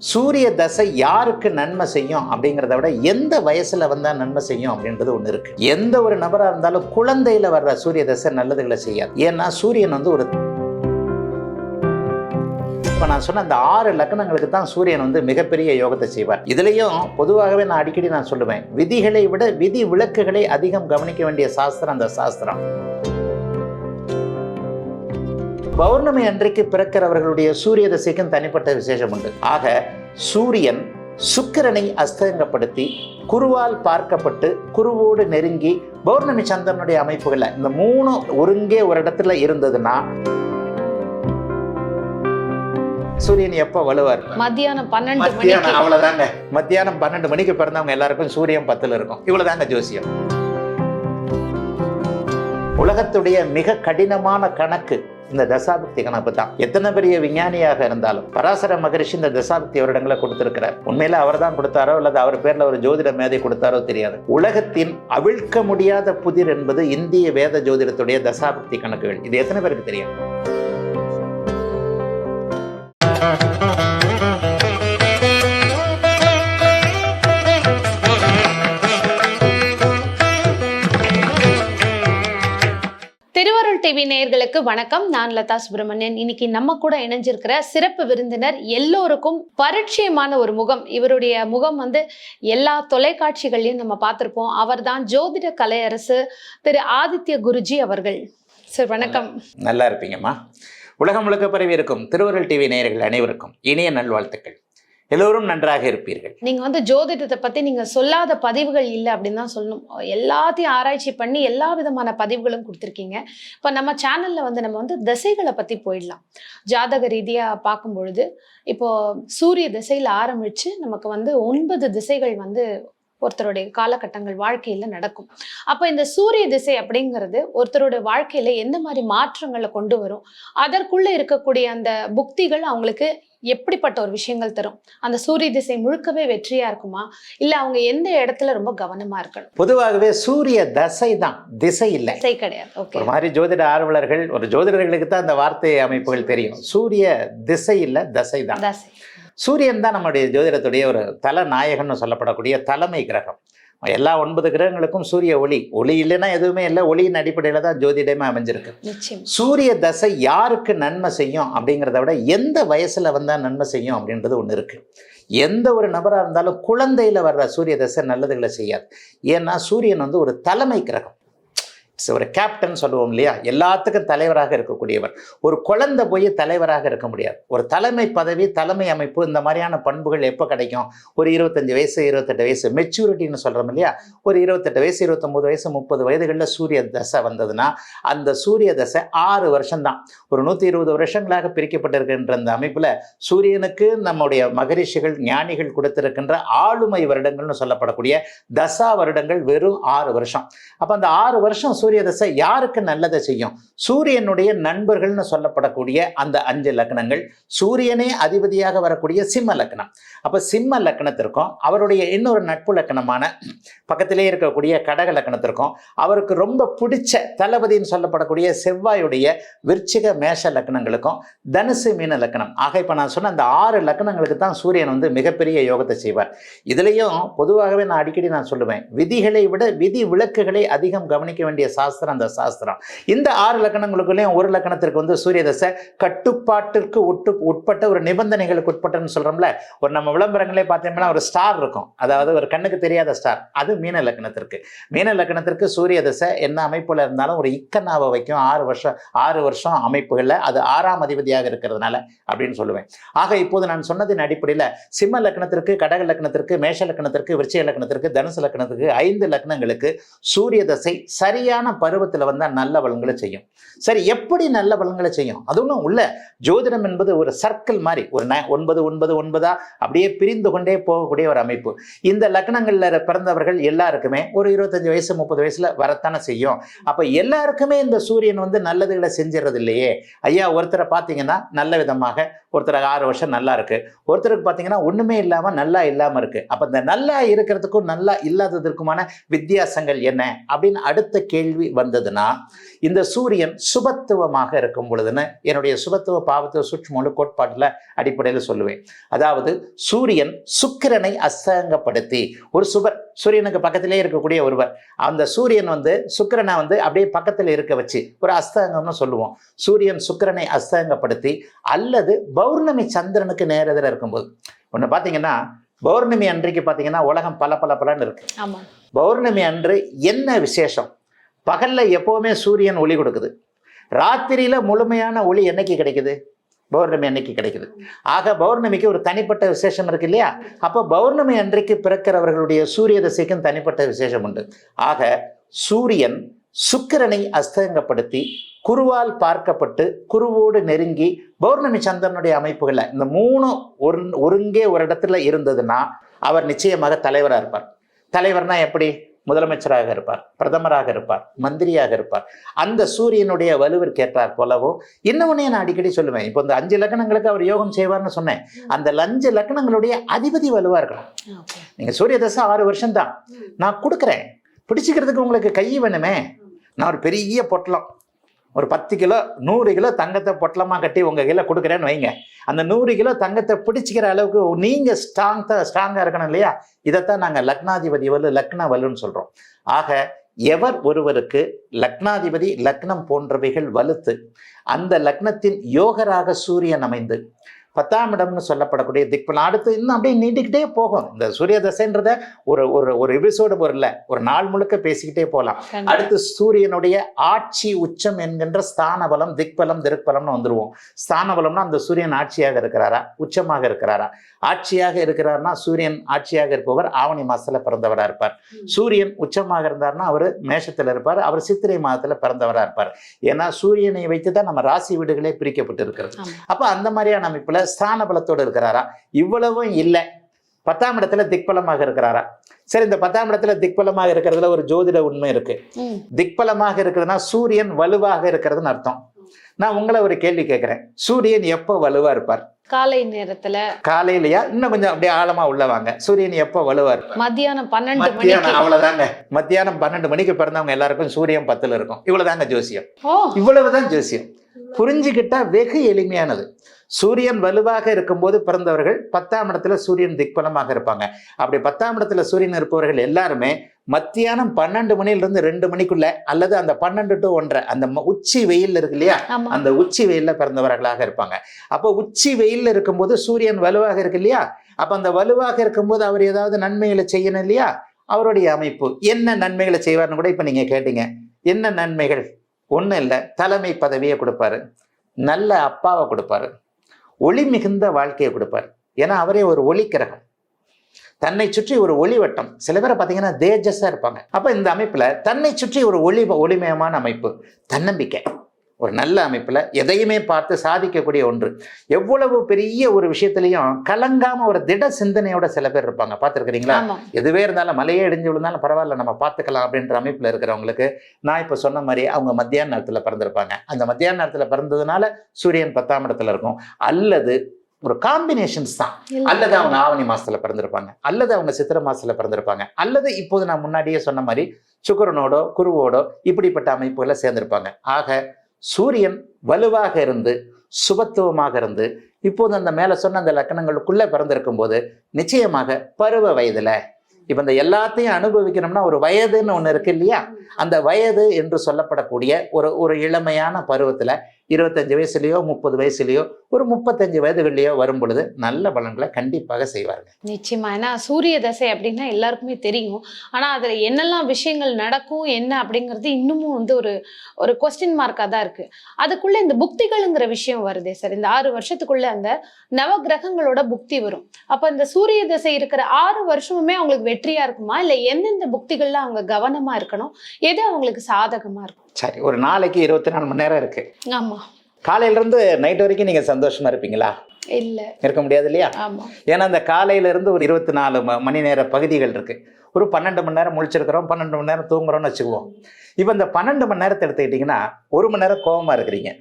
சூரிய தசை யாருக்கு நன்மை செய்யும் அப்படிங்கிறத விட எந்த வயசுல வந்தா நன்மை செய்யும் அப்படின்றது ஒன்று இருக்கு. எந்த ஒரு நபரா இருந்தாலும் குழந்தையில வர்ற சூரிய தசை நல்லதுகளை செய்யாது. ஏன்னா சூரியன் வந்து ஒரு இப்போ நான் சொன்ன அந்த ஆறு லக்னங்களுக்கு தான் சூரியன் வந்து மிகப்பெரிய யோகத்தை செய்வார். இதுலேயும் பொதுவாகவே நான் அடிக்கடி நான் சொல்லுவேன் விதிகளை விட விதி விளக்குகளை அதிகம் கவனிக்க வேண்டிய சாஸ்திரம் அந்த சாஸ்திரம். பௌர்ணமி அன்றைக்கு பிறக்கிறவர்களுடைய சூரிய தசைக்கும் தனிப்பட்ட விசேஷம் உண்டு. ஆக சூரியன் சுக்கிரனை அஸ்தங்கப்படுத்தி குருவால் பார்க்கப்பட்டு குருவோடு நெருங்கி பௌர்ணமி சந்திரனுடைய அமைப்புகள்ல இந்த மூணு ஒருங்கே ஒரு இடத்துல இருந்ததுன்னா சூரியன் எப்போ வலுவார்? மத்தியானம் பன்னெண்டு மத்தியானம் மணிக்கு. அவ்வளவுதாங்க. மத்தியானம் பன்னெண்டு மணிக்கு பிறந்தவங்க எல்லாருக்கும் சூரியன் பத்துல இருக்கும். இவ்வளவுதாங்க ஜோசியம். உலகத்துடைய மிக கடினமான கணக்கு இந்த தசாபக்தி கணக்கு தான் எத்தனை பெரிய விஞ்ஞானியாக இருந்தாலும் பராசர மகரிஷி இந்த தசாபக்தி வருடங்களை கொடுத்திருக்கிறார். உண்மையில அவர் தான் கொடுத்தாரோ அல்லது அவர் பேர்ல ஒரு ஜோதிட மேதை கொடுத்தாரோ தெரியாது. உலகத்தின் அவிழ்க்க முடியாத புதிர் என்பது இந்திய வேத ஜோதிடத்துடைய தசாபக்தி கணக்குகள். இது எத்தனை பேருக்கு தெரியும்? டிவி நேயர்களுக்கு வணக்கம். நான் லதா சுப்பிரமணியன். இன்னைக்கு நம்ம கூட இணைஞ்சிருக்கிற சிறப்பு விருந்தினர் எல்லோருக்கும் பரிச்சயமான ஒரு முகம். இவருடைய முகம் வந்து எல்லா தொலைக்காட்சிகள்லையும் நம்ம பார்த்திருப்போம். அவர்தான் ஜோதிட கலையரசு திரு ஆதித்ய குருஜி அவர்கள். சார் வணக்கம். நல்லா இருப்பீங்கம்மா. உலகம் முழுக்க பரவி இருக்கும் திருவருள் டிவி நேயர்கள் அனைவருக்கும் இனிய நல்வாழ்த்துக்கள். எல்லோரும் நன்றாக இருப்பீர்கள். நீங்க வந்து ஜோதிடத்தை பத்தி நீங்க சொல்லாத பதிவுகள் இல்லை அப்படின்னு தான் சொல்லணும். எல்லாத்தையும் ஆராய்ச்சி பண்ணி எல்லா விதமான பதிவுகளும் கொடுத்துருக்கீங்க. இப்போ நம்ம சேனல்ல வந்து நம்ம வந்து திசைகளை பத்தி போயிடலாம். ஜாதக ரீதியா பார்க்கும் பொழுது இப்போ சூரிய திசையில ஆரம்பிச்சு நமக்கு வந்து ஒன்பது திசைகள் வந்து ஒருத்தருடைய காலகட்டங்கள் வாழ்க்கையில நடக்கும். அப்ப இந்த சூரிய திசை அப்படிங்கிறது ஒருத்தருடைய வாழ்க்கையில எந்த மாதிரி மாற்றங்களை கொண்டு வரும்? அதற்குள்ள இருக்கக்கூடிய அந்த புக்திகள் அவங்களுக்கு எப்படிப்பட்ட ஒரு விஷயங்கள் தரும்? அந்த சூரிய திசை முழுக்கவே வெற்றியா இருக்குமா? இல்ல அவங்க எந்த இடத்துல ரொம்ப கவனமா இருக்கணும்? பொதுவாகவே சூரிய தசை தான். திசை இல்லை. திசை கிடையாது. ஓகே. ஒரு மாதிரி ஜோதிட ஆர்வலர்கள் ஒரு ஜோதிடர்களுக்கு தான் அந்த வார்த்தை அமைப்புகள் தெரியும். சூரிய திசை இல்லை தசை தான். தசை. சூரியன் தான் நம்முடைய ஜோதிடத்துடைய ஒரு தலநாயகன்னு சொல்லப்படக்கூடிய தலைமை கிரகம். எல்லா ஒன்பது கிரகங்களுக்கும் சூரிய ஒளி. ஒளி இல்லைன்னா எதுவுமே இல்லை. ஒளியின் அடிப்படையில் தான் ஜோதிடமே அமைஞ்சிருக்கு. சூரிய தசை யாருக்கு நன்மை செய்யும் அப்படிங்கிறத விட எந்த வயசுல வந்தா நன்மை செய்யும் அப்படின்றது ஒன்று இருக்கு. எந்த ஒரு நபராக இருந்தாலும் குழந்தையில வர்ற சூரிய தசை நல்லதுகளை செய்யாது. ஏன்னா சூரியன் வந்து ஒரு தலைமை கிரகம். ஒரு கேப்டன் சொல்லுவோம் இல்லையா? எல்லாத்துக்கும் தலைவராக இருக்கக்கூடியவர். ஒரு குழந்தை போய் தலைவராக இருக்க முடியாது. ஒரு தலைமை பதவி தலைமை அமைப்பு இந்த மாதிரியான பண்புகள் எப்போ கிடைக்கும்? ஒரு இருபத்தஞ்சு வயசு இருபத்தெட்டு வயசு மெச்சூரிட்டின்னு சொல்கிறோம் இல்லையா? ஒரு இருபத்தெட்டு வயசு இருபத்தொம்போது வயசு முப்பது வயதுகளில் சூரிய தசை வந்ததுன்னா அந்த சூரிய தசை ஆறு வருஷம்தான். ஒரு நூற்றி இருபது வருஷங்களாக பிரிக்கப்பட்டிருக்கின்ற அந்த அமைப்பில் சூரியனுக்கு நம்முடைய மகரிஷிகள் ஞானிகள் கொடுத்திருக்கின்ற ஆளுமை வருடங்கள்னு சொல்லப்படக்கூடிய தசா வருடங்கள் வெறும் ஆறு வருஷம். அப்போ அந்த ஆறு வருஷம் சூரிய தசை யாருக்கு நல்லதை செய்யும்? சூரியனுடைய நண்பர்கள்னு சொல்லப்படக்கூடிய அந்த அஞ்சு லக்னங்கள் சூரியனே அதிபதியாக வரக்கூடிய சிம்ம லக்னம். அப்போ சிம்ம லக்னத்திற்கும் அவருடைய இன்னொரு நட்பு லக்னமான பக்கத்திலே இருக்கக்கூடிய கடக லக்னத்திற்கும் அவருக்கு ரொம்ப பிடிச்ச தளபதின்னு சொல்லப்படக்கூடிய செவ்வாயுடைய விருச்சிக மேஷ லக்னங்களுக்கும் தனுசு மீன லக்னம். ஆக இப்போ நான் சொன்ன அந்த ஆறு லக்னங்களுக்கு தான் சூரியன் வந்து மிகப்பெரிய யோகத்தை செய்வார். இதுலேயும் பொதுவாகவே நான் அடிக்கடி நான் சொல்லுவேன் விதிகளை விட விதி விளக்குகளை அதிகம் கவனிக்க வேண்டிய சாஸ்திரம் அந்த சாஸ்திரம். இந்த ஆறு லக்கணங்களுக்குள்ளேயும் ஒரு லக்கணத்திற்கு வந்து சூரிய தசை கட்டுப்பாட்டிற்கு உட்டு உட்பட்ட ஒரு நிபந்தனைகளுக்கு உட்பட்டன்னு சொல்கிறோம்ல ஒரு நம்ம விளம்பரங்களே பார்த்தீங்கன்னா ஒரு ஸ்டார் இருக்கும். அதாவது ஒரு கண்ணுக்கு தெரியாத ஸ்டார் அது மீன லக்கணத்திற்கு. மீன லக்கணத்திற்கு சூரிய தசை என்ன அமைப்புல இருந்தாலும் ஒரு இக்கனாவை வைக்கும். ஆறு வருஷம் ஆறு வருஷம் அமைப்புகளில் அது ஆறாம் அதிபதியாக இருக்கிறதுனால அப்படின்னு சொல்லுவேன். ஆக இப்போது நான் சொன்னதின் அடிப்படையில் சிம்ம லக்னத்திற்கு கடக லக்னத்திற்கு மேஷ லக்னத்திற்கு விருச்சிக லக்னத்திற்கு தனுசு லக்னத்திற்கு ஐந்து லக்னங்களுக்கு சூரிய தசை சரியான பருவத்தில் வந்தால் நல்ல பலன்களை செய்யும். சரி எப்படி நல்ல பலன்களை செய்யும்? அது ஒன்றும் உள்ள. ஜோதிடம் என்பது ஒரு சர்க்கிள் மாதிரி ஒரு ந ஒன்பது ஒன்பது ஒன்பதா? அப்படியே பிரிந்து கொண்டே போகக்கூடிய ஒரு அமைப்பு. இந்த லக்னங்களில் பிறந்தவர்கள் எல்லாருக்குமே ஒரு இருபத்தஞ்சு வயசு முப்பது வயசுல வரத்தானே செய்யும். அப்போ எல்லாருக்குமே இந்த சூரியன் வந்து நல்லதுகளை செஞ்சிடறது இல்லையே. ஐயா ஒருத்தரை பார்த்தீங்கன்னா நல்ல விதமாக ஒருத்தருக்கு ஆறு வருஷம் நல்லா இருக்கு. ஒருத்தருக்கு பார்த்தீங்கன்னா ஒண்ணுமே இல்லாம நல்லா இல்லாம இருக்கு. அப்ப இந்த நல்லா இருக்கிறதுக்கும் நல்லா இல்லாததற்குமான வித்தியாசங்கள் என்ன? அப்படின்னு அடுத்த கேள்வி கேள்வி வந்ததுன்னா இந்த சூரியன் சுபத்துவமாக இருக்கும் பொழுதுன்னு என்னுடைய சுபத்துவ பாவத்துவ சூட்சுமொழு கோட்பாட்டில் அடிப்படையில் சொல்லுவேன். அதாவது சூரியன் சுக்கிரனை அஸ்தங்கப்படுத்தி ஒரு சுபர் சூரியனுக்கு பக்கத்திலே இருக்கக்கூடிய ஒருவர் அந்த சூரியன் வந்து சுக்கிரனை வந்து அப்படியே பக்கத்தில் இருக்க வச்சு ஒரு அஸ்தங்கம்னு சொல்லுவோம். சூரியன் சுக்கிரனை அஸ்தங்கப்படுத்தி அல்லது பௌர்ணமி சந்திரனுக்கு நேரெதிராக இருக்கும்போது ஒன்று பார்த்தீங்கன்னா பௌர்ணமி அன்றைக்கு பார்த்தீங்கன்னா உலகம் பல பல பலன்னு இருக்கு. ஆமா. பௌர்ணமி அன்று என்ன விசேஷம்? பகலில் எப்போவுமே சூரியன் ஒளி கொடுக்குது. ராத்திரியில் முழுமையான ஒளி என்னைக்கு கிடைக்குது? பௌர்ணமி அன்னைக்கு கிடைக்குது. ஆக பௌர்ணமிக்கு ஒரு தனிப்பட்ட விசேஷம் இருக்கு இல்லையா? அப்போ பௌர்ணமி அன்றைக்கு பிறக்கிறவர்களுடைய சூரிய தசைக்கும் தனிப்பட்ட விசேஷம் உண்டு. ஆக சூரியன் சுக்கிரனை அஸ்தங்கப்படுத்தி குருவால் பார்க்கப்பட்டு குருவோடு நெருங்கி பௌர்ணமி சந்திரனுடைய அமைப்புகளில் இந்த மூணு ஒரு ஒருங்கே ஒரு இடத்துல இருந்ததுன்னா அவர் நிச்சயமாக தலைவராக இருப்பார். தலைவர்னா எப்படி? முதலமைச்சராக இருப்பார் பிரதமராக இருப்பார் மந்திரியாக இருப்பார். அந்த சூரியனுடைய வலுவிற்கு ஏற்றார் போலவும் இன்னொன்னே நான் அடிக்கடி சொல்லுவேன். இப்போ இந்த அஞ்சு லக்கணங்களுக்கு அவர் யோகம் செய்வார்னு சொன்னேன். அந்த அஞ்சு லக்கணங்களுடைய அதிபதி வலுவா இருக்கணும் ஓகே. நீங்க சூரிய தசை ஆறு வருஷம் தான் நான் கொடுக்குறேன். பிடிச்சிக்கிறதுக்கு உங்களுக்கு கை வேணுமே. நான் ஒரு பெரிய பொட்டலம். ஒரு பத்து கிலோ நூறு கிலோ தங்கத்தை பொட்டலமாக கட்டி உங்கள் கையில் கொடுக்குறேன்னு வைங்க. அந்த நூறு கிலோ தங்கத்தை பிடிச்சிக்கிற அளவுக்கு நீங்கள் ஸ்ட்ராங் ஸ்ட்ராங்காக இருக்கணும் இல்லையா? இதைத்தான் நாங்கள் லக்னாதிபதி வலு லக்ன வலுன்னு சொல்கிறோம் ஆக எவர் ஒருவருக்கு லக்னாதிபதி லக்னம் போன்றவைகள் வலுத்து அந்த லக்னத்தின் யோகராக சூரியன் அமைந்து பத்தாம் இடம்னு சொல்லப்படக்கூடிய திக்பலம் அடுத்து இன்னும் அப்படியே நீட்டிக்கிட்டே போகும். இந்த சூரிய தசைன்றத ஒரு ஒரு ஒரு எபிசோடு இல்லை ஒரு நாள் முழுக்க பேசிக்கிட்டே போகலாம். அடுத்து சூரியனுடைய ஆட்சி உச்சம் என்கின்ற ஸ்தான பலம் திக்பலம் திருப்பலம்னு வந்துருவோம். ஸ்தான பலம்னா அந்த சூரியன் ஆட்சியாக இருக்கிறாரா? உச்சமாக இருக்கிறாரா? ஆட்சியாக இருக்கிறார்னா சூரியன் ஆட்சியாக இருப்பவர் ஆவணி மாசத்துல பிறந்தவரா இருப்பார். சூரியன் உச்சமாக இருந்தார்னா அவர் மேஷத்துல இருப்பார் அவர் சித்திரை மாதத்துல பிறந்தவரா இருப்பார். ஏன்னா சூரியனை வைத்து தான் நம்ம ராசி வீடுகளே பிரிக்கப்பட்டு இருக்கிறது. அப்ப அந்த மாதிரியான அமைப்புல ஸ்தான பலத்தோடு இருக்கிறாரா? இவ்வளவும் இல்லை. பத்தாம் இடத்துல திக்பலமாக இருக்கிறாரா? சரி இந்த பத்தாம் இடத்துல திக்பலமாக இருக்கிறதுல ஒரு ஜோதிட உண்மை இருக்கு. திக்பலமாக இருக்குதுன்னா சூரியன் வலுவாக இருக்கிறதுன்னு அர்த்தம். நான் உங்களை ஒரு கேள்வி கேட்கிறேன். சூரியன் எப்போ வலுவா இருப்பார்? காலை நேரத்துல. காலையிலயா? இன்னும் கொஞ்சம் அப்படியே ஆழமா உள்ள வாங்க. சூரியன் எப்போ வலுவா இருப்பார்? மத்தியானம் பன்னெண்டு மத்தியானம் அவ்வளவுதாங்க. மத்தியானம் பன்னெண்டு மணிக்கு பிறந்தவங்க எல்லாருக்கும் சூரியன் பத்துல இருக்கும். இவ்வளவுதாங்க ஜோசியம். இவ்வளவுதான் ஜோசியம். புரிஞ்சுக்கிட்டா வெகு எளிமையானது. சூரியன் வலுவாக இருக்கும்போது பிறந்தவர்கள் பத்தாம் இடத்துல சூரியன் திக்பலமாக இருப்பாங்க. அப்படி பத்தாம் இடத்துல சூரியன் இருப்பவர்கள் எல்லாருமே மத்தியானம் பன்னெண்டு மணிலிருந்து ரெண்டு மணிக்குள்ள அல்லது அந்த பன்னெண்டு டு ஒன்றரை அந்த உச்சி வெயில் இருக்கு இல்லையா? அந்த உச்சி வெயில்ல பிறந்தவர்களாக இருப்பாங்க. அப்போ உச்சி வெயில்ல இருக்கும்போது சூரியன் வலுவாக இருக்கு இல்லையா? அப்ப அந்த வலுவாக இருக்கும்போது அவர் ஏதாவது நன்மைகளை செய்யணும் இல்லையா? அவருடைய அமைப்பு. என்ன நன்மைகளை செய்வார்னு கூட இப்ப நீங்க கேட்டீங்க. என்ன நன்மைகள்? ஒண்ணும் இல்லை. தலைமை பதவியை கொடுப்பாரு. நல்ல அப்பாவை கொடுப்பாரு. ஒளி மிகுந்த வாழ்க்கையை கொடுப்பார். ஏன்னா அவரே ஒரு ஒளி கிரகம். தன்னை சுற்றி ஒரு ஒளிவட்டம் சில பேரை பார்த்தீங்கன்னா தேஜஸாக இருப்பாங்க. அப்போ இந்த அமைப்பில் தன்னை சுற்றி ஒரு ஒளி ஒளிமயமான அமைப்பு. தன்னம்பிக்கை. ஒரு நல்ல அமைப்பில் எதையுமே பார்த்து சாதிக்கக்கூடிய ஒன்று. எவ்வளவு பெரிய ஒரு விஷயத்துலையும் கலங்காம ஒரு திட சிந்தனையோட சில பேர் இருப்பாங்க. பார்த்துருக்கிறீங்களா? எதுவே இருந்தாலும் மலையே இடிஞ்சு விழுந்தாலும் பரவாயில்ல நம்ம பார்த்துக்கலாம் அப்படின்ற அமைப்பில் இருக்கிறவங்களுக்கு நான் இப்போ சொன்ன மாதிரி அவங்க மத்தியான நேரத்தில் பிறந்திருப்பாங்க. அந்த மத்தியான நேரத்தில் பிறந்ததுனால சூரியன் பத்தாம் இடத்துல இருக்கும். அல்லது ஒரு காம்பினேஷன்ஸ் தான். அல்லது அவங்க ஆவணி மாசத்துல பிறந்திருப்பாங்க. அல்லது அவங்க சித்திரை மாசத்துல பிறந்திருப்பாங்க. அல்லது இப்போது நான் முன்னாடியே சொன்ன மாதிரி சுக்கிரனோடோ குருவோடோ இப்படிப்பட்ட அமைப்புகளை சேர்ந்திருப்பாங்க. ஆக சூரியன் வலுவாக இருந்து சுபத்துவமாக இருந்து இப்போது அந்த மேலே சொன்ன அந்த லக்கணங்களுக்குள்ளே பிறந்திருக்கும் போது நிச்சயமாக பருவ வயதில் இப்போ இந்த எல்லாத்தையும் அனுபவிக்கணும்னா ஒரு வயதுன்னு ஒன்று இருக்கு இல்லையா? அந்த வயது என்று சொல்லப்படக்கூடிய ஒரு ஒரு இளமையான பருவத்தில் இருபத்தஞ்சு வயசுலேயோ முப்பது வயசுலேயோ ஒரு முப்பத்தஞ்சு வயதுகள்லையோ வரும் பொழுது நல்ல பலன்களை கண்டிப்பாக செய்வார்கள். நிச்சயமா. ஏன்னா சூரிய தசை அப்படின்னா எல்லாருக்குமே தெரியும். ஆனா அதுல என்னெல்லாம் விஷயங்கள் நடக்கும் என்ன அப்படிங்கிறது இன்னமும் வந்து ஒரு ஒரு கொஸ்டின் மார்க்கா தான் இருக்கு. அதுக்குள்ள இந்த புக்திகள்ங்கிற விஷயம் வருதே சார் இந்த ஆறு வருஷத்துக்குள்ள அந்த நவ கிரகங்களோட புக்தி வரும். அப்ப இந்த சூரிய தசை இருக்கிற ஆறு வருஷமுமே அவங்களுக்கு வெற்றியா இருக்குமா? இல்ல எந்தெந்த புக்திகள்லாம் அவங்க கவனமா இருக்கணும்? எது அவங்களுக்கு சாதகமா இருக்கும்? சரி ஒரு நாளைக்கு இருபத்தி நாலு மணி நேரம் இருக்கு. ஆமா. காலையிலேருந்து நைட் வரைக்கும் நீங்கள் சந்தோஷமா இருப்பீங்களா? இல்ல. இருக்க முடியாது இல்லையா? ஏன்னா அந்த காலையிலேருந்து ஒரு இருபத்தி நாலு மணி நேர பகுதிகள் இருக்கு. ஒரு பன்னெண்டு மணி நேரம் முழிச்சிருக்கிறோம் பன்னெண்டு மணி நேரம் தூங்குறோம்னு வச்சுக்குவோம். இப்போ இந்த பன்னெண்டு மணி நேரத்தை எடுத்துக்கிட்டிங்கன்னா ஒரு மணி நேரம் கோவமா இருக்கிறீங்க.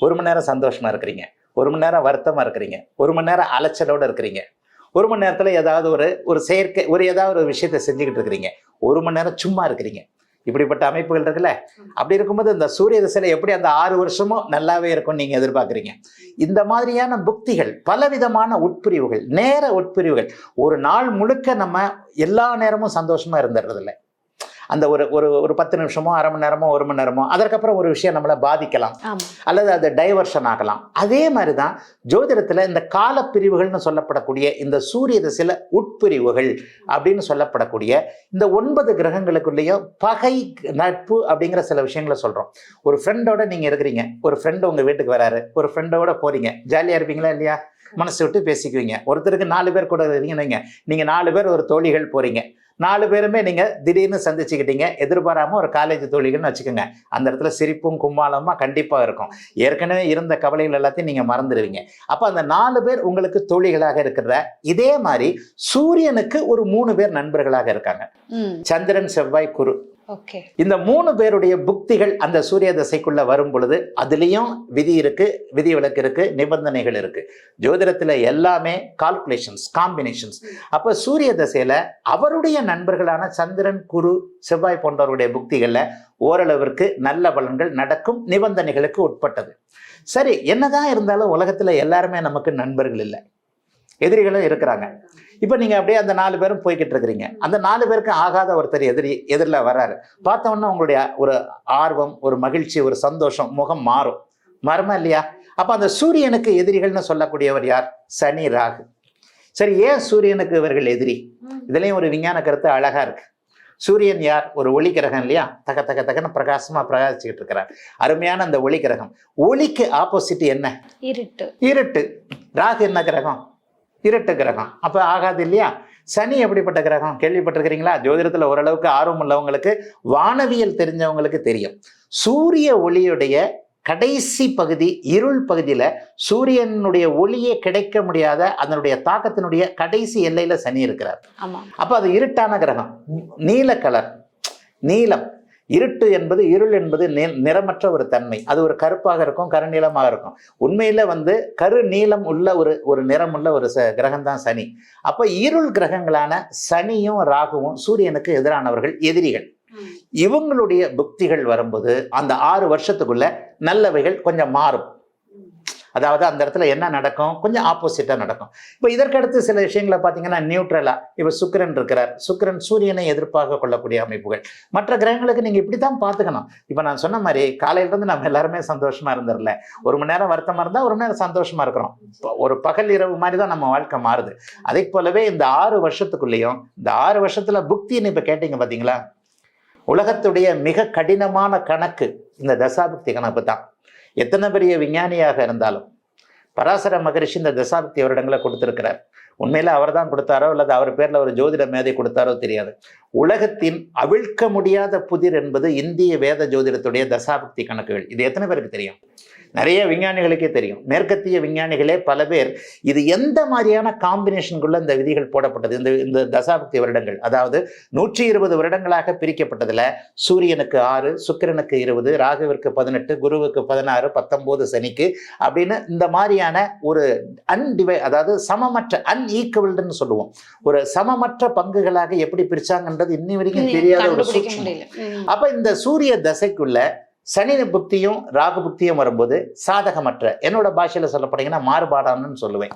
ஒரு மணி நேரம் சந்தோஷமா இருக்கிறீங்க. ஒரு மணி நேரம் வருத்தமா இருக்கிறீங்க. ஒரு மணி நேரம் அலைச்சலோட இருக்கிறீங்க. ஒரு மணி நேரத்தில் ஏதாவது ஒரு ஒரு செயற்கை ஒரு ஏதாவது ஒரு விஷயத்தை செஞ்சுக்கிட்டு இருக்கிறீங்க. ஒரு மணி நேரம் சும்மா இருக்கிறீங்க. இப்படிப்பட்ட அமைப்புகள் இருக்குல்ல? அப்படி இருக்கும்போது இந்த சூரிய திசையில எப்படி அந்த ஆறு வருஷமும் நல்லாவே இருக்கும்னு நீங்க எதிர்பார்க்குறீங்க. இந்த மாதிரியான புக்திகள் பலவிதமான உட்பிரிவுகள் நேர உட்பிரிவுகள் ஒரு நாள் முழுக்க நம்ம எல்லா நேரமும் சந்தோஷமா இருந்துடுறதில்லை. அந்த ஒரு ஒரு ஒரு பத்து நிமிஷமோ அரை மணி நேரமோ ஒரு மணி நேரமோ அதற்கப்புறம் ஒரு விஷயம் நம்மளை பாதிக்கலாம். அல்லது அது டைவர்ஷன் ஆகலாம். அதே மாதிரி தான் ஜோதிடத்தில் இந்த காலப்பிரிவுகள்னு சொல்லப்படக்கூடிய இந்த சூரிய திசையில் உட்பிரிவுகள் அப்படின்னு சொல்லப்படக்கூடிய இந்த ஒன்பது கிரகங்களுக்குள்ளேயும் பகை நட்பு அப்படிங்கிற சில விஷயங்களை சொல்கிறோம் ஒரு ஃப்ரெண்டோட நீங்கள் இருக்கிறீங்க. ஒரு ஃப்ரெண்டு உங்கள் வீட்டுக்கு வராரு. ஒரு ஃப்ரெண்டோட போறீங்க. ஜாலியாக இருப்பீங்களா இல்லையா? மனசு விட்டு பேசிக்குவீங்க. ஒருத்தருக்கு நாலு பேர் கூட இருக்கீங்க நீங்கள் நாலு பேர் ஒரு தோழிகள் போறீங்க. நாலு பேருமே நீங்கள் திடீர்னு சந்திச்சுக்கிட்டீங்க. எதிர்பாராம ஒரு காலேஜ் தோழிகள்னு வச்சுக்கோங்க. அந்த இடத்துல சிரிப்பும் கும்மாளமாக கண்டிப்பாக இருக்கும். ஏற்கனவே இருந்த கவலைகள் எல்லாத்தையும் நீங்கள் மறந்துடுவீங்க. அப்போ அந்த நாலு பேர் உங்களுக்கு தோழிகளாக இருக்கிற இதே மாதிரி சூரியனுக்கு ஒரு மூணு பேர் நண்பர்களாக இருக்காங்க. சந்திரன் செவ்வாய் குரு. இந்த மூணு பேருடைய புக்திகள் அந்த சூரிய தசைக்குள்ள வரும் பொழுது அதுலேயும் விதி இருக்கு விதி விலக்கு இருக்கு நிபந்தனைகள் இருக்கு. ஜோதிடத்துல எல்லாமே கால்குலேஷன்ஸ் காம்பினேஷன்ஸ் அப்ப சூரிய தசையில அவருடைய நண்பர்களான சந்திரன் குரு செவ்வாய் போன்றவருடைய புக்திகள்ல ஓரளவிற்கு நல்ல பலன்கள் நடக்கும் நிபந்தனைகளுக்கு உட்பட்டது. சரி என்னதான் இருந்தாலும் உலகத்துல எல்லாருமே நமக்கு நண்பர்கள் இல்லை. எதிரிகளும் இருக்கிறாங்க. இப்போ நீங்கள் அப்படியே அந்த நாலு பேரும் போய்கிட்டு இருக்கிறீங்க. அந்த நாலு பேருக்கு ஆகாத ஒருத்தர் எதிரி எதிரில் வர்றாரு பார்த்த உடனே உங்களுடைய ஒரு ஆர்வம் ஒரு மகிழ்ச்சி ஒரு சந்தோஷம் முகம் மாறும். மாறுமா இல்லையா? அப்போ அந்த சூரியனுக்கு எதிரிகள்னு சொல்லக்கூடியவர் யார்? சனி ராகு. சரி ஏன் சூரியனுக்கு இவர்கள் எதிரி? இதுலேயும் ஒரு விஞ்ஞான கருத்து அழகா இருக்கு. சூரியன் யார்? ஒரு ஒளி கிரகம் இல்லையா? தக தக தகன்னு பிரகாசமா பிரகாசிச்சுக்கிட்டு இருக்கிறார். அருமையான அந்த ஒளி கிரகம். ஒளிக்கு ஆப்போசிட் என்ன? இருட்டு. இருட்டு. ராகு என்ன கிரகம்? இருட்டு கிரகம். அப்போ ஆகாது இல்லையா? சனி எப்படிப்பட்ட கிரகம்? கேள்விப்பட்டிருக்கிறீங்களா? ஜோதிடத்தில் ஓரளவுக்கு ஆர்வம் உள்ளவங்களுக்கு வானவியல் தெரிஞ்சவங்களுக்கு தெரியும். சூரிய ஒளியுடைய கடைசி பகுதி இருள் பகுதியில் சூரியனுடைய ஒளியே கிடைக்க முடியாத அதனுடைய தாக்கத்தினுடைய கடைசி எல்லையில் சனி இருக்கிறார். ஆமா. அப்போ அது இருட்டான கிரகம். நீல கலர் நீலம். இருட்டு என்பது இருள் என்பது நி- நிறமற்ற ஒரு தன்மை. அது ஒரு கருப்பாக இருக்கும் கருநீலமாக இருக்கும். உண்மையில வந்து கரு நீலம் உள்ள ஒரு ஒரு நிறமுள்ள ஒரு ச கிரகம் தான் சனி. அப்போ இருள் கிரகங்களான சனியும் ராகுவும் சூரியனுக்கு எதிரானவர்கள் எதிரிகள். இவங்களுடைய புக்திகள் வரும்போது அந்த ஆறு வருஷத்துக்குள்ள நல்லவைகள் கொஞ்சம் மாறும். அதாவது அந்த இடத்துல என்ன நடக்கும்? கொஞ்சம் ஆப்போசிட்டாக நடக்கும். இப்போ இதற்கடுத்து சில விஷயங்களை பார்த்தீங்கன்னா நியூட்ரலா இப்போ சுக்கரன் இருக்கிறார். சுக்கரன் சூரியனை எதிர்ப்பாக கொள்ளக்கூடிய அமைப்புகள். மற்ற கிரகங்களுக்கு நீங்கள் இப்படி தான் பார்த்துக்கணும். இப்போ நான் சொன்ன மாதிரி காலையிலேருந்து நம்ம எல்லாருமே சந்தோஷமாக இருந்துடல. ஒரு மணி நேரம் வருத்தமாக இருந்தால் ஒரு மணி நேரம் சந்தோஷமாக இருக்கிறோம். ஒரு பகல் இரவு மாதிரி தான் நம்ம வாழ்க்கை மாறுது. அதே போலவே இந்த ஆறு வருஷத்துக்குள்ளேயும் இந்த ஆறு வருஷத்தில் புக்தின்னு இப்போ கேட்டீங்க பார்த்தீங்களா உலகத்துடைய மிக கடினமான கணக்கு இந்த தசாபக்தி கணக்கு தான் எத்தனை பெரிய விஞ்ஞானியாக இருந்தாலும் பராசர மகரிஷி இந்த தசாப்தி வருடங்களை கொடுத்திருக்கிறார். உண்மையில அவர் தான் கொடுத்தாரோ அல்லது அவர் பேர்ல ஒரு ஜோதிட மேதை கொடுத்தாரோ தெரியாது. உலகத்தின் அவிழ்க்க முடியாத புதிர் என்பது இந்திய வேத ஜோதிடத்துடைய தசாபக்தி கணக்குகள். இது எத்தனை பேருக்கு தெரியும்? நிறைய விஞ்ஞானிகளுக்கே தெரியும். மேற்கத்திய விஞ்ஞானிகளே பல பேர் இது எந்த மாதிரியான காம்பினேஷனுக்குள்ள இந்த விதிகள் போடப்பட்டது? இந்த இந்த தசாபுக்தி வருடங்கள் அதாவது நூற்றி இருபது வருடங்களாக பிரிக்கப்பட்டதுல சூரியனுக்கு ஆறு சுக்கிரனுக்கு இருபது ராகுவிற்கு பதினெட்டு குருவுக்கு பதினாறு பத்தொன்பது சனிக்கு அப்படின்னு இந்த மாதிரியான ஒரு அன்டிவை அதாவது சமமற்ற அன்ஈக்குவல்டுன்னு சொல்லுவோம். ஒரு சமமற்ற பங்குகளாக எப்படி பிரிச்சாங்கன்றது இன்னி வரைக்கும் தெரியாத ஒரு கண்டுபிடிக்க சூட்சுமம் முடியல. ம். அப்ப இந்த சூரிய தசைக்குள்ள சனி புக்தியும் ராகு புக்தியும் வரும்போது சாதகமற்ற என்னோட பாஷையில சொல்லப்பட்டீங்கன்னா மாறுபாடானன்னு சொல்லுவேன்.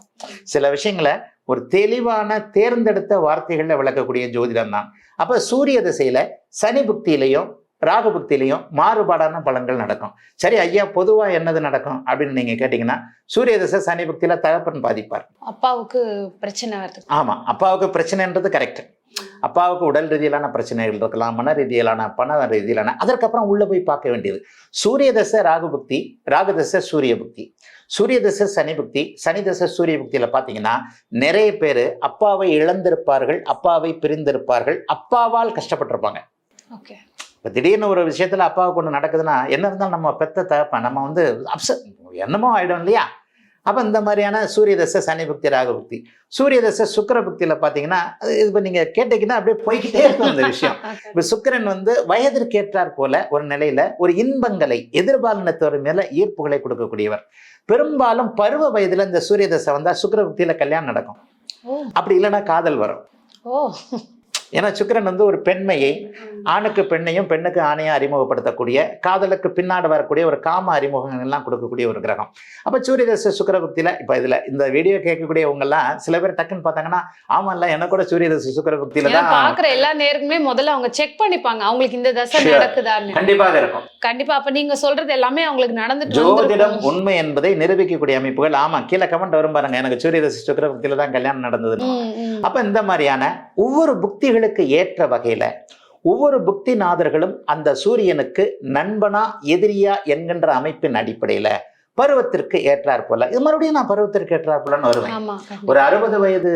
சில விஷயங்களை ஒரு தெளிவான தேர்ந்தெடுத்த வார்த்தைகள்ல விளக்கக்கூடிய ஜோதிடம் தான். அப்ப சூரிய திசையில சனி புக்தியிலையும் ராகு புக்தியிலையும் மாறுபாடான பலன்கள் நடக்கும். சரி ஐயா பொதுவா என்னது நடக்கும் அப்படின்னு நீங்க கேட்டீங்கன்னா சூரிய திசை சனி புக்தியில தகப்பன் பாதிப்பார். அப்பாவுக்கு பிரச்சனை வருது. ஆமா அப்பாவுக்கு பிரச்சனைன்றது கரெக்ட் அப்பாவுக்கு உடல் ரீதியிலான பிரச்சனைகள் இருக்கலாம் மன ரீதியிலான பண ரீதியிலான அதற்கப்புறம் உள்ள போய் பார்க்க வேண்டியது. சூரிய தசை ராகு புக்தி ராகு தசை சூரிய புக்தி. சூரிய தசை சனி புக்தி. சனி தசை சூரிய புக்தியில பார்த்தீங்கன்னா நிறைய பேர் அப்பாவை இழந்திருப்பார்கள் அப்பாவை பிரிந்திருப்பார்கள் அப்பாவால் கஷ்டப்பட்டிருப்பாங்க. ஓகே. இப்போ திடீர்னு ஒரு விஷயத்துல அப்பாவுக்கு ஒன்று நடக்குதுன்னா என்ன இருந்தாலும் நம்ம பெத்த தகப்பன் நம்ம வந்து அப்செட் என்னமோ ஆயிடும் இல்லையா? அப்போ இந்த மாதிரியான சூரிய தசை சனி புக்தி ராகு புக்தி. சூரிய தசை சுக்கிர புக்தியில் பார்த்தீங்கன்னா அது இப்போ நீங்கள் கேட்டீங்கன்னா அப்படியே போய்கிட்டே இருக்கும் இந்த விஷயம். இப்போ சுக்கிரன் வந்து வயதிற்கு ஏற்றாற் போல ஒரு நிலையில ஒரு இன்பங்களை எதிர்பாலினத்தவர் மேல ஈர்ப்புகளை கொடுக்கக்கூடியவர். பெரும்பாலும் பருவ வயதுல இந்த சூரிய தசை வந்தா சுக்கிர புக்தியில கல்யாணம் நடக்கும். அப்படி இல்லைன்னா காதல் வரும். ஓ. ஏன்னா சுக்கிரன் வந்து ஒரு பெண்மையை ஆணுக்கு பெண்ணையும் பெண்ணுக்கு ஆணையும் அறிமுகப்படுத்தக்கூடிய காதலுக்கு பின்னாடி வரக்கூடிய ஒரு காம அறிமுகங்கள் எல்லாம் கொடுக்கக்கூடிய ஒரு கிரகம் அப்போ சூரிய தசை சுக்கிர புக்தியில இப்போ இதுல இந்த வீடியோ கேட்கக்கூடியவங்க எல்லாம் சில பேர் டக்குன்னு பார்த்தாங்கன்னா ஆமா இல்ல எனக்கு கூட சூரிய தசை சுக்கிர புக்தியில ஏன்னா தான் பாக்குற எல்லா நேருக்குமே முதல்ல அவங்க செக் பண்ணிப்பாங்க அவங்களுக்கு இந்த தசை. நடக்குதான்னு கண்டிப்பாக இருக்கும் கண்டிப்பா அப்ப நீங்க சொல்றது எல்லாமே அவங்களுக்கு நடந்துட்டு ஜோதிடம். உண்மை என்பதை நிரூபிக்கக்கூடிய அமைப்புகள் ஆமா கீழே கமெண்ட் வரும் பாருங்க எனக்கு சூரிய தசை சுக்கிர புக்தியில தான் கல்யாணம் நடந்தது. அப்ப இந்த மாதிரியான ஒவ்வொரு புக்திகளுக்கு ஏற்ற வகையில ஒவ்வொரு புக்திநாதர்களும் அந்த சூரியனுக்கு நண்பனா எதிரியா என்கின்ற அமைப்பின் அடிப்படையில பருவத்திற்கு ஏற்றாற் போல. இது மறுபடியும் நான் பருவத்திற்கு ஏற்றாற் போலன்னு வருவேன். ஒரு அறுபது வயது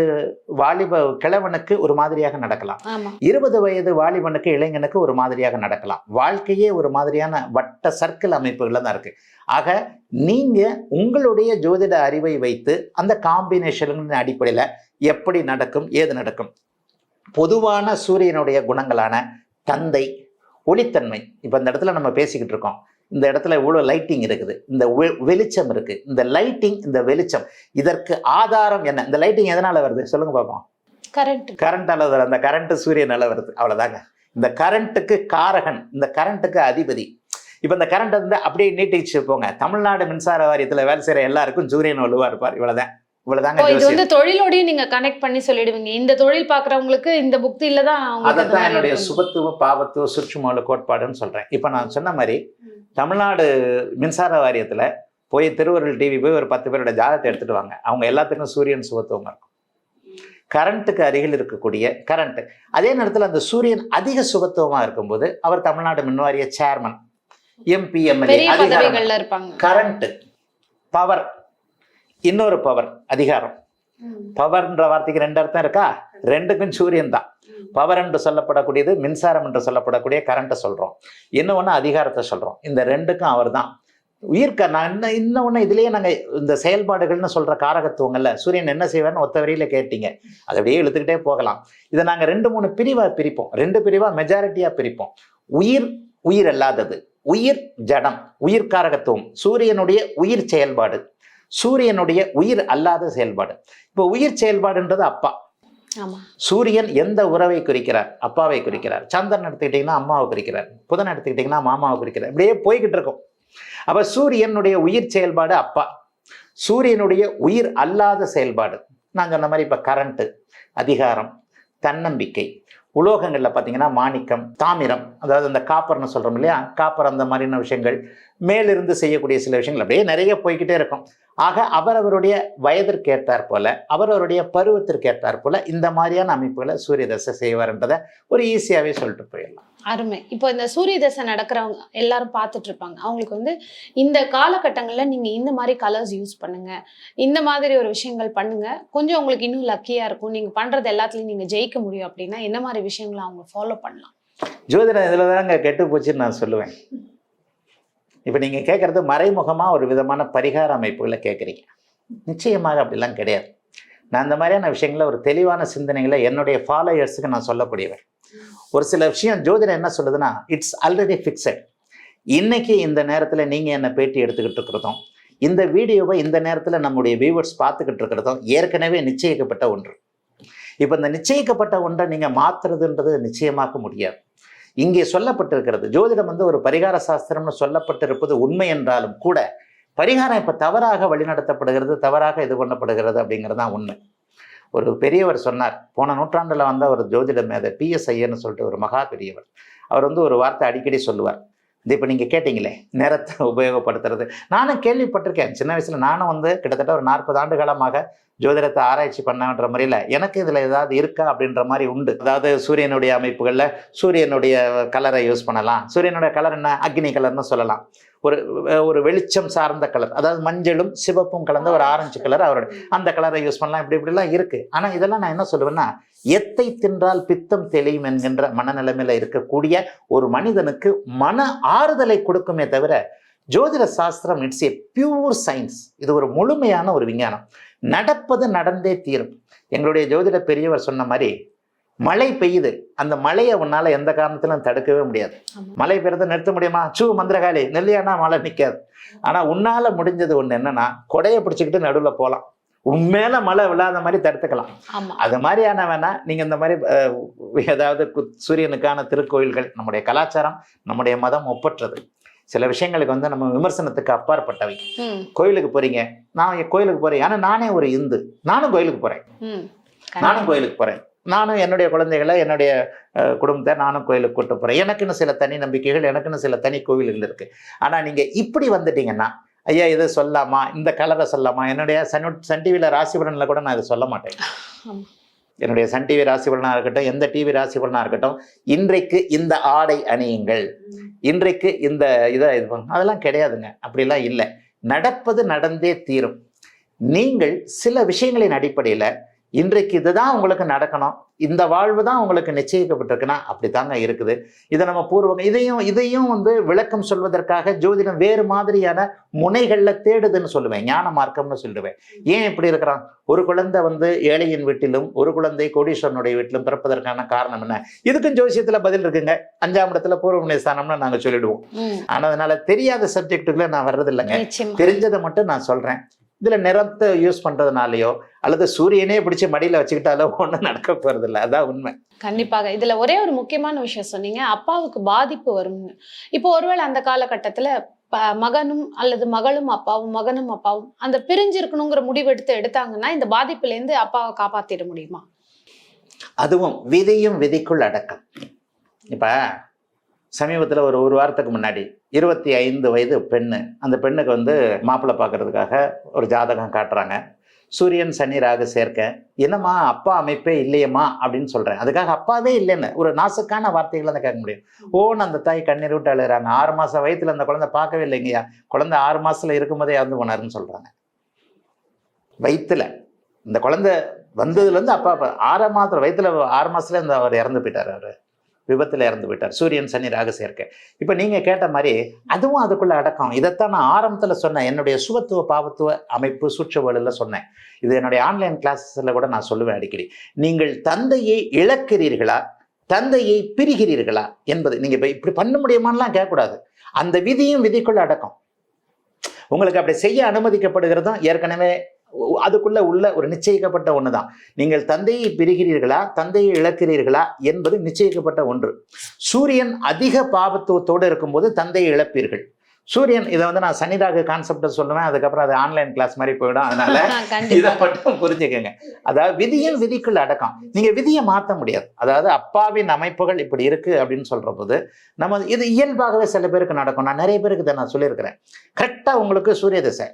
வாலிப கிழவனுக்கு ஒரு மாதிரியாக நடக்கலாம். இருபது வயது வாலிபனுக்கு இளைஞனுக்கு ஒரு மாதிரியாக நடக்கலாம். வாழ்க்கையே ஒரு மாதிரியான வட்ட சர்க்கிள் அமைப்புகள்ல தான் இருக்கு. ஆக நீங்க உங்களுடைய ஜோதிட அறிவை வைத்து அந்த காம்பினேஷன் அடிப்படையில எப்படி நடக்கும் ஏது நடக்கும் பொதுவான சூரியனுடைய குணங்களான தந்தை ஒளித்தன்மை. இப்போ இந்த இடத்துல நம்ம பேசிக்கிட்டு இருக்கோம். இந்த இடத்துல இவ்வளோ லைட்டிங் இருக்குது. இந்த வெளிச்சம் இருக்கு. இந்த லைட்டிங் இந்த வெளிச்சம். இதற்கு ஆதாரம் என்ன? இந்த லைட்டிங் எதனால வருது? சொல்லுங்க பார்ப்போம் கரெக்ட் கரண்டால வருது. அந்த கரண்ட் சூரியனால வருது. அவ்வளவுதாங்க. இந்த கரண்ட்டுக்கு காரகன் இந்த கரண்ட்டுக்கு அதிபதி. இப்போ இந்த கரண்ட் வந்து அப்படியே நீட்டிச்சு போங்க. தமிழ்நாடு மின்சார வாரியத்தில் வேலை செய்கிற எல்லாருக்கும் சூரியன் வலுவா இருப்பார். ஓ இது. வந்து தொழிலோடயும் நீங்க கனெக்ட் பண்ணி சொல்லிடுவீங்க. இந்த தொழில் பாக்குறவங்களுக்கு இந்த புக்தியில தான் மாதிரி என்னுடைய. சுபத்துவ பாவத்துவ சுற்றுமூல கோட்பாடுன்னு சொல்றேன். இப்போ நான் சொன்ன மாதிரி தமிழ்நாடு மின்சார வாரியத்துல போய் திருவருள் டிவி போய் ஒரு பத்து பேரோட ஜாதகத்தை எடுத்துட்டு வாங்க. அவங்க எல்லாத்துக்கும் சூரியன் சுபத்துவம் இருக்கும். கரண்ட்டுக்கு அருகில் இருக்கக்கூடிய கரண்ட். அதே நேரத்தில் அந்த சூரியன் அதிக சுபத்துவமா இருக்கும்போது அவர் தமிழ்நாடு மின்வாரிய chairman MP MLA current power இன்னொரு பவர் அதிகாரம். பவர்ன்ற வார்த்தைக்கு ரெண்டு அர்த்தம் இருக்கா? ரெண்டுக்கும் சூரியன் தான். பவர் என்று சொல்லப்படக்கூடியது மின்சாரம் என்று சொல்லப்படக்கூடிய கரண்ட்டை சொல்றோம். இன்னொன்று அதிகாரத்தை சொல்றோம். இந்த ரெண்டுக்கும் அவர் தான். உயிர்க்க நான் இன்னும் இன்னொன்று இதுலயே நாங்கள் இந்த செயல்பாடுகள்னு சொல்ற காரகத்துவங்கள்ல சூரியன் என்ன செய்வார்னு ஒத்த வரியில கேட்டீங்க. அதை அப்படியே இழுத்துக்கிட்டே போகலாம். இதை நாங்கள் ரெண்டு மூணு பிரிவா பிரிப்போம். ரெண்டு பிரிவா மெஜாரிட்டியா பிரிப்போம். உயிர் உயிர் அல்லாதது. உயிர் ஜடம். உயிர் காரகத்துவம். சூரியனுடைய உயிர் செயல்பாடு. சூரியனுடைய உயிர் அல்லாத செயல்பாடு. இப்போ உயிர் செயல்பாடுன்றது அப்பா. ஆமா. சூரியன் எந்த உறவை குறிக்கிறார்? அப்பாவை குறிக்கிறார். சந்திரன் எடுத்துக்கிட்டிங்கன்னா அம்மாவை குறிக்கிறார். புதன் எடுத்துக்கிட்டிங்கன்னா மாமாவை குறிக்கிறார். இப்படியே போய்கிட்டு இருக்கும். அப்ப சூரியனுடைய உயிர் செயல்பாடு அப்பா. சூரியனுடைய உயிர் அல்லாத செயல்பாடு. நான் சொன்ன மாதிரி இப்போ கரண்ட்டு அதிகாரம் தன்னம்பிக்கை. உலோகங்களில் பார்த்தீங்கன்னா மாணிக்கம் தாமிரம் அதாவது அந்த காப்பர்னு சொல்கிறோம் இல்லையா? காப்பர் அந்த மாதிரியான விஷயங்கள் மேலிருந்து செய்யக்கூடிய சில விஷயங்கள் அப்படியே நிறைய போய்க்கிட்டே இருக்கும். ஆக அவரவருடைய வயதிற்கு ஏற்றாற் போல அவரவருடைய பருவத்திற்கு ஏற்றாற் போல இந்த மாதிரியான அமைப்புகளை சூரிய தசை செய்வார்ன்றதை ஒரு ஈஸியாகவே சொல்லிட்டு போயிடலாம். அருமை. இப்போ இந்த சூரிய தசை நடக்கிறவங்க எல்லாரும் பார்த்துட்டு இருப்பாங்க. அவங்களுக்கு வந்து இந்த காலகட்டங்கள்ல நீங்க இந்த மாதிரி கலர்ஸ் யூஸ் பண்ணுங்க. இந்த மாதிரி ஒரு விஷயங்கள் பண்ணுங்க. கொஞ்சம் உங்களுக்கு இன்னும் லக்கியா இருக்கும். நீங்க பண்றது எல்லாத்துலயும் நீங்க ஜெயிக்க முடியும் அப்படின்னா என்ன மாதிரி விஷயங்களை அவங்க ஃபாலோ பண்ணலாம்? ஜோதிடம் இதில் தாங்க கெட்டு போச்சுன்னு நான் சொல்லுவேன். இப்போ நீங்கள் கேட்குறது மறைமுகமாக ஒரு விதமான பரிகார அமைப்புகளை கேட்குறீங்க நிச்சயமாக அப்படிலாம் கிடையாது. நான் அந்த மாதிரியான விஷயங்கள ஒரு தெளிவான சிந்தனைகளை என்னுடைய ஃபாலோயர்ஸுக்கு நான் சொல்லக்கூடியவர். ஒரு சில விஷயம் ஜோதிடம் என்ன சொல்லுதுன்னா இட்ஸ் ஆல்ரெடி ஃபிக்ஸட் இன்னைக்கு இந்த நேரத்தில் நீங்கள் என்னை பேட்டி எடுத்துக்கிட்டு இருக்கிறதும் இந்த வீடியோவை இந்த நேரத்தில் நம்முடைய வியூவர்ஸ் பார்த்துக்கிட்டு இருக்கிறதும் ஏற்கனவே நிச்சயிக்கப்பட்ட ஒன்று. இப்போ இந்த நிச்சயிக்கப்பட்ட ஒன்றை நீங்கள் மாற்றுறதுன்றது நிச்சயமாக்க முடியாது. இங்கே சொல்லப்பட்டிருக்கிறது. ஜோதிடம் வந்து ஒரு பரிகார சாஸ்திரம்னு சொல்லப்பட்டிருப்பது உண்மை என்றாலும் கூட பரிகாரம் இப்போ தவறாக வழிநடத்தப்படுகிறது தவறாக இது பண்ணப்படுகிறது அப்படிங்கிறது தான் உண்மை. ஒரு பெரியவர் சொன்னார் போன நூற்றாண்டில் வந்த ஒரு ஜோதிட மேதை பிஎஸ் ஐயர்னு சொல்லிட்டு ஒரு மகா பெரியவர். அவர் வந்து ஒரு வார்த்தை அடிக்கடி சொல்லுவார். இது இப்போ நீங்கள் கேட்டிங்களே நேரத்தை உபயோகப்படுத்துறது. நானும் கேள்விப்பட்டிருக்கேன். சின்ன வயசில் நானும் வந்து கிட்டத்தட்ட ஒரு நாற்பது ஆண்டு காலமாக ஜோதிடத்தை ஆராய்ச்சி பண்ணன்ற முறையில் எனக்கு இதில் ஏதாவது இருக்கா அப்படின்ற மாதிரி உண்டு. அதாவது சூரியனுடைய அமைப்புகளில் சூரியனுடைய கலரை யூஸ் பண்ணலாம். சூரியனுடைய கலர் என்ன? அக்னி கலர்னு சொல்லலாம். ஒரு ஒரு வெளிச்சம் சார்ந்த கலர் அதாவது மஞ்சளும் சிவப்பும் கலந்த ஒரு ஆரஞ்சு கலர் அவரோட. அந்த கலரை யூஸ் பண்ணலாம். இப்படி இப்படிலாம் இருக்குது ஆனால் இதெல்லாம் நான் என்ன சொல்லுவேன்னா எத்தை தின்றால் பித்தம் தெளியும் என்கின்ற மனநிலைமையில் இருக்கக்கூடிய ஒரு மனிதனுக்கு மன ஆறுதலை கொடுக்குமே தவிர ஜோதிட சாஸ்திரம் இட்ஸ் ஏ பியூர் சயின்ஸ் இது ஒரு முழுமையான ஒரு விஞ்ஞானம். நடப்பது நடந்தே தீரும். எங்களுடைய ஜோதிட பெரியவர் சொன்ன மாதிரி மழை பெய்யுது. அந்த மழையை உன்னால எந்த காரணத்திலும் தடுக்கவே முடியாது. மழை பெய்யறதை நிறுத்த முடியுமா? சூ மந்திரகாளி. நெல்லியானா மழை நிற்காது ஆனா உன்னால முடிஞ்சது ஒண்ணு என்னன்னா கொடையை பிடிச்சிக்கிட்டு நடுவில் போகலாம் உண்மையில மழை விழாத மாதிரி தடுத்துக்கலாம். அது மாதிரியான வேணா நீங்க இந்த மாதிரி ஏதாவது சூரியனுக்கான திருக்கோயில்கள் நம்முடைய கலாச்சாரம் நம்முடைய மதம் ஒப்பற்றது. சில விஷயங்களுக்கு வந்து நம்ம விமர்சனத்துக்கு அப்பாற்பட்டவை. கோயிலுக்கு போறீங்க. நான் கோயிலுக்கு போறேன். ஆனா நானே ஒரு இந்து. நானும் கோயிலுக்கு போறேன். நானும் கோயிலுக்கு போறேன். நானும் என்னுடைய குழந்தைகளை என்னுடைய குடும்பத்தை நானும் கோயிலுக்கு கூட்டு போறேன். எனக்குன்னு சில தனி நம்பிக்கைகள் எனக்குன்னு சில தனி கோவில்கள் இருக்கு. ஆனா நீங்க இப்படி வந்துட்டீங்கன்னா ஐயா இதை சொல்லாமா? இந்த கலரை சொல்லாமா? என்னுடைய சன் சன் டிவியில் ராசிபலனில் கூட நான் இதை சொல்ல மாட்டேன். என்னுடைய சன் டிவி ராசிபலனாக இருக்கட்டும் எந்த டிவி ராசிபலனாக இருக்கட்டும் இன்றைக்கு இந்த ஆடை அணியுங்கள். இன்றைக்கு இந்த இதை இது பண்ணு அதெல்லாம் கிடையாதுங்க. அப்படிலாம் இல்லை. நடப்பது நடந்தே தீரும். நீங்கள் சில விஷயங்களின் அடிப்படையில் இன்றைக்கு இதுதான் உங்களுக்கு நடக்கணும். இந்த வாழ்வு தான் உங்களுக்கு நிச்சயிக்கப்பட்டிருக்குன்னா அப்படி தாங்க இருக்குது. இதை நம்ம பூர்வங்க இதையும் இதையும் வந்து விளக்கம் சொல்வதற்காக ஜோதிடம் வேறு மாதிரியான முனைகளில் தேடுதுன்னு சொல்லுவேன். ஞான மார்க்கம்னு சொல்லுவேன். ஏன் இப்படி இருக்கிறான்? ஒரு குழந்தை வந்து ஏழையின் வீட்டிலும் ஒரு குழந்தை கோடீஸ்வரனுடைய வீட்டிலும் பிறப்பதற்கான காரணம் என்ன? இதுக்கும் ஜோசியத்துல பதில் இருக்குங்க. அஞ்சாம் இடத்துல பூர்வ ஸ்தானம்னு நாங்க சொல்லிடுவோம். ஆனா அதனால தெரியாத சப்ஜெக்ட்டுக்குள்ள நான் வர்றது இல்லைங்க நிச்சயமா. தெரிஞ்சதை மட்டும் நான் சொல்றேன். இதுல நிறத்தை யூஸ் பண்றதுனாலயோ அல்லது சூரியனே பிடிச்சி மடியில வச்சுக்கிட்டாலோ ஒண்ணும் நடக்க போறது இல்லை அதான் உண்மை. கண்டிப்பாக. இதுல ஒரே ஒரு முக்கியமான விஷயம் சொன்னீங்க. அப்பாவுக்கு பாதிப்பு வரும்னு. இப்போ ஒருவேளை அந்த காலகட்டத்துல ப- மகனும் அல்லது மகளும் அப்பாவும் மகனும் அப்பாவும் அந்த பிரிஞ்சிருக்கணுங்கிற முடிவெடுத்து எடுத்தாங்கன்னா இந்த பாதிப்புல இருந்து அப்பாவை காப்பாத்திட முடியுமா? அதுவும் விதியும் விதிக்குள் அடக்கம். இப்ப சமீபத்தில் ஒரு ஒரு வாரத்துக்கு முன்னாடி இருபத்தி ஐந்து வயது பெண்ணு. அந்த பெண்ணுக்கு வந்து மாப்பிள்ளை பார்க்கறதுக்காக ஒரு ஜாதகம் காட்டுறாங்க. சூரியன் சனி ராகு சேர்க்க. என்னம்மா அப்பா அமைப்பே இல்லையம்மா அப்படின்னு சொல்கிறேன் அதுக்காக அப்பாவே இல்லைன்னு ஒரு நாசுக்கான வார்த்தைகளை தான் கேட்க முடியும். ஓன்னு அந்த தாய் கண்ணீர் விட்டு அழுகிறாங்க. ஆறு மாதம் வயதில் அந்த குழந்தை பார்க்கவே இல்லைங்கய்யா குழந்தை ஆறு மாதத்தில் இருக்கும்போதே இறந்து போனாருன்னு சொல்கிறாங்க வயிற்றுல இந்த குழந்தை வந்ததுலேருந்து அப்பா ஆறு மாதம் வயிற்றுல ஆறு மாதத்துல இந்த அவர் இறந்து போயிட்டார் அவர். விபத்தில் இறந்து விட்டார். சூரியன் சனி ராகு சேர்க்கை. இப்போ நீங்கள் கேட்ட மாதிரி அதுவும் அதுக்குள்ளே அடக்கம். இதைத்தான் நான் ஆரம்பத்தில் சொன்னேன். என்னுடைய சுபத்துவ பாவத்துவ அமைப்பு சூட்சவழில் சொன்னேன். இது என்னுடைய ஆன்லைன் கிளாஸஸில் கூட நான் சொல்லுவேன் அடிக்கடி. நீங்கள் தந்தையை இழக்கிறீர்களா? தந்தையை பிரிகிறீர்களா? என்பது நீங்கள் இப்போ இப்படி பண்ண முடியுமான்லாம் கேட்கக்கூடாது. அந்த விதியும் விதிக்குள்ள அடக்கம். உங்களுக்கு அப்படி செய்ய அனுமதிக்கப்படுகிறதும் ஏற்கனவே அதுக்குள்ள உள்ள ஒரு நிச்சயிக்கப்பட்ட ஒன்று தான் நீங்கள் தந்தையை பிரிகிறீர்களா தந்தையை இழக்கிறீர்களா என்பது நிச்சயிக்கப்பட்ட ஒன்று. சூரியன் அதிக பாபத்துவத்தோடு இருக்கும்போது தந்தையை இழப்பீர்கள். சூரியன் இதை வந்து நான் சனிராக கான்செப்டை சொல்லுவேன் அதுக்கப்புறம் அது ஆன்லைன் கிளாஸ் மாதிரி போயிடும் அதனால இதை மட்டும் புரிஞ்சுக்கங்க. அதாவது விதியும் விதிக்குள்ள அடக்கம். நீங்க விதியை மாற்ற முடியாது. அதாவது அப்பாவின் அமைப்புகள் இப்படி இருக்கு அப்படின்னு சொல்ற போது நம்ம இது இயல்பாகவே சில பேருக்கு நடக்கும். நான் நிறைய பேருக்கு இதை நான் சொல்லியிருக்கிறேன். கரெக்டா உங்களுக்கு சூரிய திசை.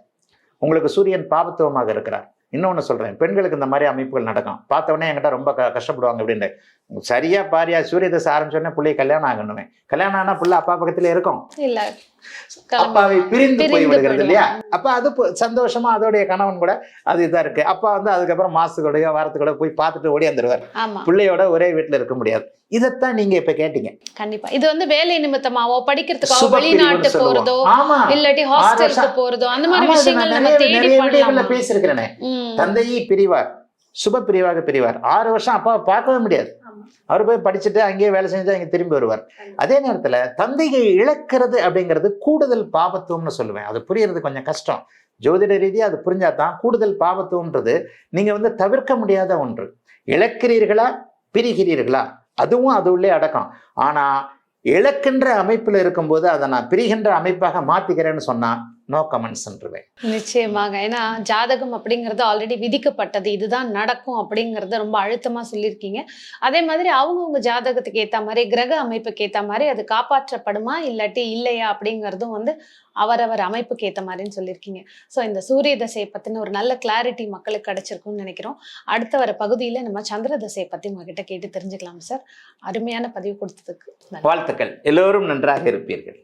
உங்களுக்கு சூரியன் பாபத்துவமாக இருக்கிறார். இன்னொன்று சொல்கிறேன் பெண்களுக்கு இந்த மாதிரி அமைப்புகள் நடக்கும். பார்த்தவொடனே என்கிட்ட ரொம்ப க- கஷ்டப்படுவாங்க அப்படின்ட்டு. சரியா பாரியா சூரிய திசை ஆரம்பிச்சோடனே பிள்ளைய கல்யாணம் ஆகணுமே. கல்யாணம் ஆனா பிள்ளை அப்பா பக்கத்துல இருக்கும். இல்ல. அப்பாவை பிரிந்து போய் விடுகிறது இல்லையா. அப்ப அது சந்தோஷமா அதோடைய கணவன் கூட அது இதா இருக்கு. அப்பா வந்து அதுக்கப்புறம் மாசத்துக்கூடயோ வாரத்துக்கூட போய் பார்த்துட்டு ஓடி வந்துருவார் பிள்ளையோட ஒரே வீட்டுல இருக்க முடியாது. இதைத்தான் நீங்க இப்ப கேட்டீங்க. கண்டிப்பா. இது வந்து வேலை நிமித்தமாவோ பிரிவுன்னு வெளிநாட்டு. போறதோ இல்லாட்டி ஹாஸ்டலுக்கு. போறதோ அந்த மாதிரி விஷயங்கள் நம்ம தேடி பண்ணலாமா. ம். தந்தையை பிரிவார். சுப பிரிவாக பிரிவார். ஆறு வருஷம் அப்பாவை பார்க்கவே முடியாது. அவர் போய் படிச்சுட்டு அங்கேயே வேலை செஞ்சு அங்கே திரும்பி வருவார். அதே நேரத்துல தந்தையை இழக்கிறது அப்படிங்கிறது கூடுதல் பாபத்துவம்னு சொல்லுவேன். அது புரியறது கொஞ்சம் கஷ்டம். ஜோதிட ரீதியாக அது புரிஞ்சாதான் கூடுதல் பாபத்துவம்ன்றது நீங்க வந்து தவிர்க்க முடியாத ஒன்று. இழக்கிறீர்களா? பிரிகிறீர்களா? அதுவும் அது உள்ளே அடக்கம். ஆனா இழக்கின்ற அமைப்புல இருக்கும்போது அதை நான் பிரிகின்ற அமைப்பாக மாற்றிக்கிறேன்னு சொன்னா நோ கமெண்ட்ஸ்ன்றுவேன் நிச்சயமாக. ஏன்னா ஜாதகம் அப்படிங்கிறது ஆல்ரெடி விதிக்கப்பட்டது. இதுதான் நடக்கும் அப்படிங்கறத ரொம்ப அழுத்தமா சொல்லியிருக்கீங்க. அதே மாதிரி அவங்கவுங்க ஜாதகத்துக்கு ஏத்த மாதிரி கிரக அமைப்புக்கு ஏத்த மாதிரி அது காப்பாற்றப்படுமா இல்லாட்டி இல்லையா அப்படிங்கறதும் வந்து அவரவர் அமைப்புக்கு ஏத்த மாதிரின்னு சொல்லியிருக்கீங்க. ஸோ இந்த சூரிய தசையை பத்தின ஒரு நல்ல கிளாரிட்டி மக்களுக்கு கிடைச்சிருக்கும்னு நினைக்கிறோம். அடுத்த வர பகுதியில நம்ம சந்திர தசையை பத்தி உங்ககிட்ட கேட்டு தெரிஞ்சுக்கலாம் சார் அருமையான பதிவு கொடுத்ததுக்கு. வாழ்த்துக்கள். எல்லோரும் நன்றாக இருப்பீர்கள்.